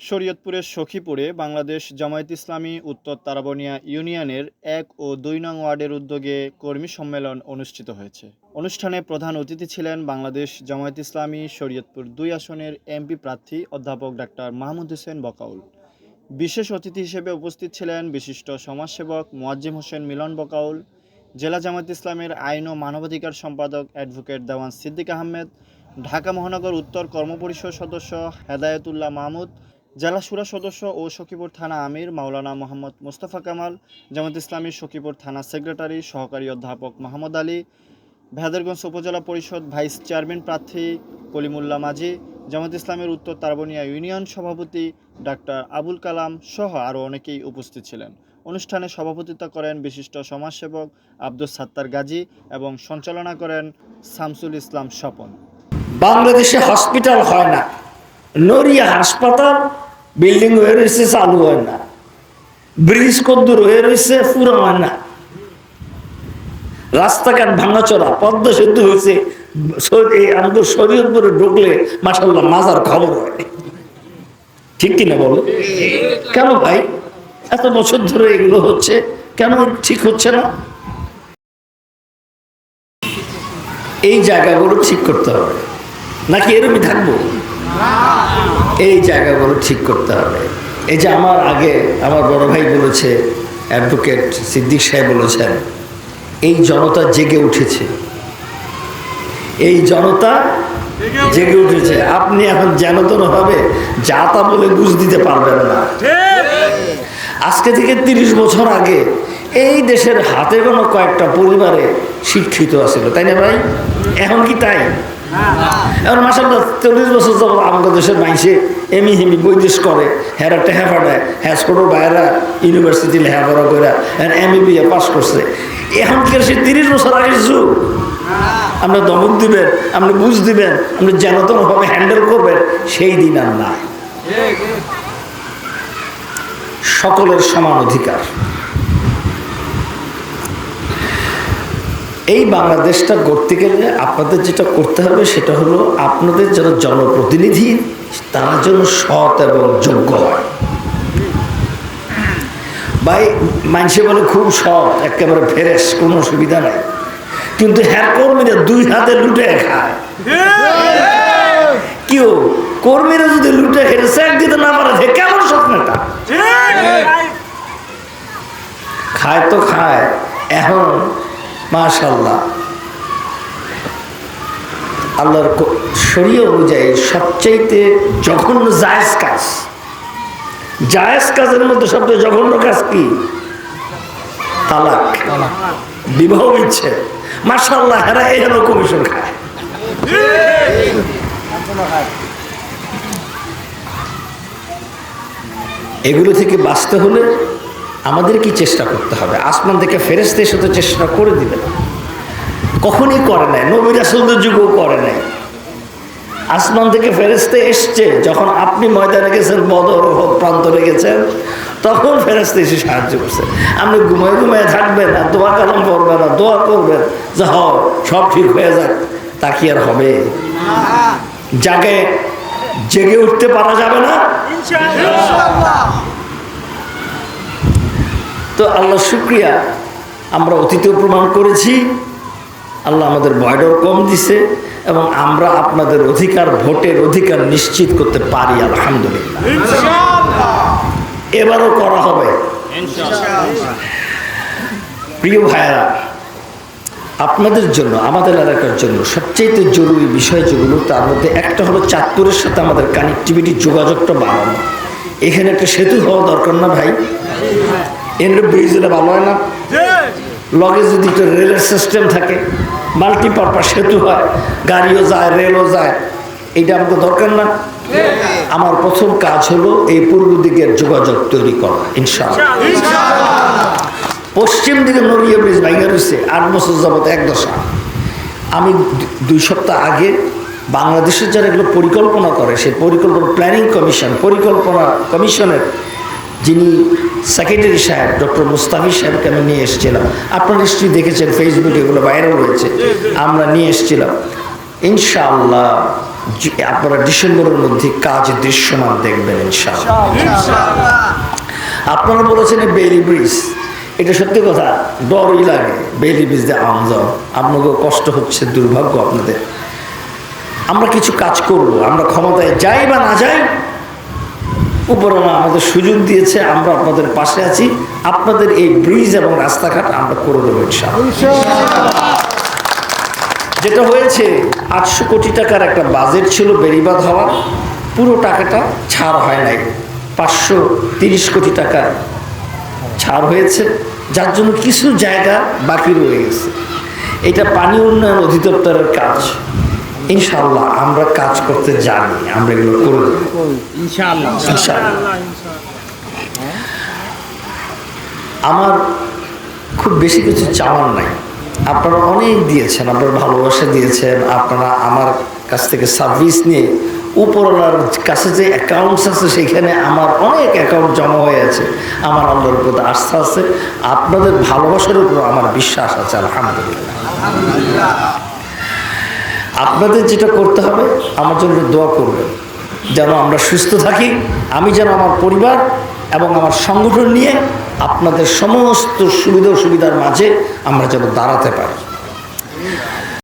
শরীয়তপুরের সখীপুরে বাংলাদেশ জামায়াত ইসলামী উত্তর তারাবনিয়া ইউনিয়নের এক ও দুই নং ওয়ার্ডের উদ্যোগে কর্মী সম্মেলন অনুষ্ঠিত হয়েছে। অনুষ্ঠানে প্রধান অতিথি ছিলেন বাংলাদেশ জামায়াত ইসলামী শরীয়তপুর দুই আসনের এমপি প্রার্থী অধ্যাপক ডাক্তার মাহমুদ হোসেন বকাউল। বিশেষ অতিথি হিসেবে উপস্থিত ছিলেন বিশিষ্ট সমাজসেবক মোয়াজ্জিম হোসেন মিলন বকাউল, জেলা জামায়াত ইসলামের আইন ও মানবাধিকার সম্পাদক অ্যাডভোকেট দেওয়ান সিদ্দিক আহমেদ, ঢাকা মহানগর উত্তর কর্মপরিষদ সদস্য হেদায়েতুল্লাহ মাহমুদ জেলা সুরা সদস্য ও সখীপুর থানা আমির, মাওলানা মোহাম্মদ মোস্তফা কামাল, জামাত ইসলামী সখীপুর থানা সেক্রেটারি, সহকারী অধ্যাপক মাহমুদ আলী, ভেদারগঞ্জ উপজেলা পরিষদ ভাইস চেয়ারম্যান প্রার্থী কলিমুল্লা মাঝি, জামাত ইসলামের উত্তর তারবনিয়া ইউনিয়ন সভাপতি ডাক্তার আবুল কালাম সহ আরও অনেকেই উপস্থিত ছিলেন। অনুষ্ঠানে সভাপতিত্ব করেন বিশিষ্ট সমাজসেবক আব্দুল সাত্তার গাজী এবং সঞ্চালনা করেন শামসুল ইসলাম স্বপন। বাংলাদেশে হসপিটাল হয় না, নড়িয়া হাসপাতাল বিল্ডিং হয়ে রয়েছে চালু হয় না। ব্রিজ কদ্দুর হয়ে রয়েছে পুরো হয় না। রাস্তাঘাট ভাঙাচোরা, পদ্মা সেতু হয়েছে আমাদের শরীয়তপুরে ঢুকলে মাসাল্লাহ মাজার খবর হয়। ঠিক কিনা বলো? কেন ভাই? এত বছর ধরে এগুলো হচ্ছে, কেন ঠিক হচ্ছে না? এই জায়গাগুলো ঠিক করতে হবে। নাকি এরমই থাকব? এই জায়গাগুলো ঠিক করতে হবে। এই যে আমার আগে আমার বড় ভাই বলেছে অ্যাডভোকেট সিদ্দিক সাহেব বলেছেন এই জনতা জেগে উঠেছে। এই জনতা জেগে উঠেছে। আপনি এখন জনতন হবে যা তা বলে বুঝ দিতে পারবেন না। আজকে থেকে তিরিশ বছর আগে এই দেশের হাতে কোনো কয়েকটা পরিবারে শিক্ষিত আছিল তাই না ভাই? এখন কি তাই? এখন মাসাল্লাহ চল্লিশ বছর আমাদের দেশের মাইসে এমি হেমি বৈদেশ করে একটা দেয় ছোটো বাইরা ইউনিভার্সিটি লেখাপড়া করে এম এ বিএ পাস করছে। এখন কি সে তিরিশ বছর যুগ? আপনি দমক দিবেন আপনি বুঝ দিবেন আপনি যেনতনভাবে হ্যান্ডেল করবেন সেই দিন আর নাই। সকলের সমান অধিকার। এই বাংলাদেশটা গড়তে গেলে আপনাদের যেটা করতে হবে সেটা হলো আপনাদের যারা জনপ্রতিনিধি তারা যেন সৎ এবং যোগ্য হয়। ভাই মানুষে বলে খুব সৎ একেবারে ফেরেস কোনো অসুবিধা নাই। কিন্তু হ্যাঁ কর্মীরা দুই হাতে লুটে খায়। কেউ কর্মীরা যদি লুটে স্যাক দিতে না পারে সে কেমন স্বপ্নটা খায় তো খায় এখন মাশাল্লাহ আল্লাহর শরীয় অনুযায়ী সবচাইতে জঘন্য জায়েজ কাজ। জায়েজ কাজের মধ্যে সবচেয়ে জঘন্য কাজ কি? তালাক। বিবাহ ইচ্ছে মাশাল্লাহ এরা এখানে কমিশন এগুলো থেকে বাঁচতে হলে আমাদের কি চেষ্টা করতে হবে। আসমান থেকে ফেরেস্তে এসে তো চেষ্টা করে দিবে। কখনই করে নাই। নবী রাসুলদের যুগও করে নাই। আসমান থেকে ফেরেস্তে এসছে। যখন আপনি ময়দানে গেছেন, বদর প্রান্তরে গেছেন, তখন ফেরেস্তে এসে সাহায্য করছে। আপনি ঘুমায় ঘুমায় থাকবেন আর দোয়া কালাম করবেন না, দোয়া করবেন যে হ, সব ঠিক হয়ে যাক, তা কি আর হবে? জাগে, জেগে উঠতে পারা যাবে না? তো আল্লাহ শুক্রিয়া। আমরা অতীতেও প্রমাণ করেছি, আল্লাহ আমাদের বয়ডর কম দিছে এবং আমরা আপনাদের অধিকার, ভোটের অধিকার নিশ্চিত করতে পারি, আলহামদুলিল্লাহ। এবারও করা হবে। প্রিয় ভাইয়েরা, আপনাদের জন্য, আমাদের এলাকার জন্য সবচেয়ে জরুরি বিষয় যেগুলো তার মধ্যে একটা হলো চাঁদপুরের সাথে আমাদের কানেক্টিভিটি যোগাযোগটা বাড়ানো। এখানে একটা সেতু হওয়া দরকার না ভাই? এর ব্রিজ হলে ভালো হয় না। লগে যদি একটা রেলের সিস্টেম থাকে মাল্টিপারপাস সেতু হয়, গাড়িও যায়, রেলও যায় এইটা আমাদের দরকার না। আমার প্রথম কাজ হলো এই পূর্ব দিকের যোগাযোগ তৈরি করা, ইনশাআল্লাহ। পশ্চিম দিকে নড়িয়া ব্রিজ ভাইয়া রয়েছে, আট বছর যাবত এক দশা। আমি দুই সপ্তাহ আগে বাংলাদেশের যারা এগুলো পরিকল্পনা করে, সেই পরিকল্পনা প্ল্যানিং কমিশন পরিকল্পনা কমিশনের যিনি সেক্রেটারি সাহেব ডক্টর মুস্তাফি সাহেবকে আমি নিয়ে এসেছিলাম। আপনারা নিশ্চয়ই দেখেছেন ফেসবুকে এগুলো ভাইরাল হয়েছে। আমরা নিয়ে এসেছিলাম। ইনশাআল্লাহ আপনারা ডিসেম্বরের মধ্যে কাজ দৃশ্যমান দেখবেন ইনশাআল্লাহ। আপনারা বলেছেন বেইলি ব্রিজ এটা সত্যি কথা, ডরই লাগে বেইলি ব্রিজ দিয়ে আম যাওয়া। আপনাকে কষ্ট হচ্ছে, দুর্ভাগ্য আপনাদের। আমরা কিছু কাজ করব, আমরা ক্ষমতায় যাই বা না যাই উপরওয়ালা আমাদের সুযোগ দিয়েছে, আমরা আপনাদের পাশে আছি। আপনাদের এই ব্রিজ এবং রাস্তাঘাট আমরা করে দেবো যেটা হয়েছে, আটশো কোটি টাকার একটা বাজেট ছিল বেরিবাদ হওয়ার। পুরো টাকাটা ছাড় হয় নাই। পাঁচশো তিরিশ কোটি টাকা ছাড় হয়েছে। যার জন্য কিছু জায়গা বাকি রয়ে গেছে। এটা পানি উন্নয়ন অধিদপ্তরের কাজ। ইনশাল্লাহ আমরা কাজ করতে জানি আমরা এগুলো করে দেবো ইনশাআল্লাহ। ইনশাআল্লাহ। আমার খুব বেশি কিছু চাওয়ার নাই। আপনারা অনেক দিয়েছেন আপনারা ভালোবাসা দিয়েছেন আপনারা আমার কাছ থেকে সার্ভিস নিয়ে উপরওয়ালার কাছে যে অ্যাকাউন্টস আছে সেখানে আমার অনেক অ্যাকাউন্ট জমা হয়ে আছে আমার আল্লাহর উপর আস্থা আছে। আপনাদের ভালোবাসার উপর আমার বিশ্বাস আছে আলহামদুলিল্লাহ। আপনাদের যেটা করতে হবে, আমার জন্য দোয়া করবেন। যেন আমরা সুস্থ থাকি, আমি যেন আমার পরিবার এবং আমার সংগঠন নিয়ে আপনাদের সমস্ত সুবিধা অসুবিধার মাঝে আমরা যেন দাঁড়াতে পারি।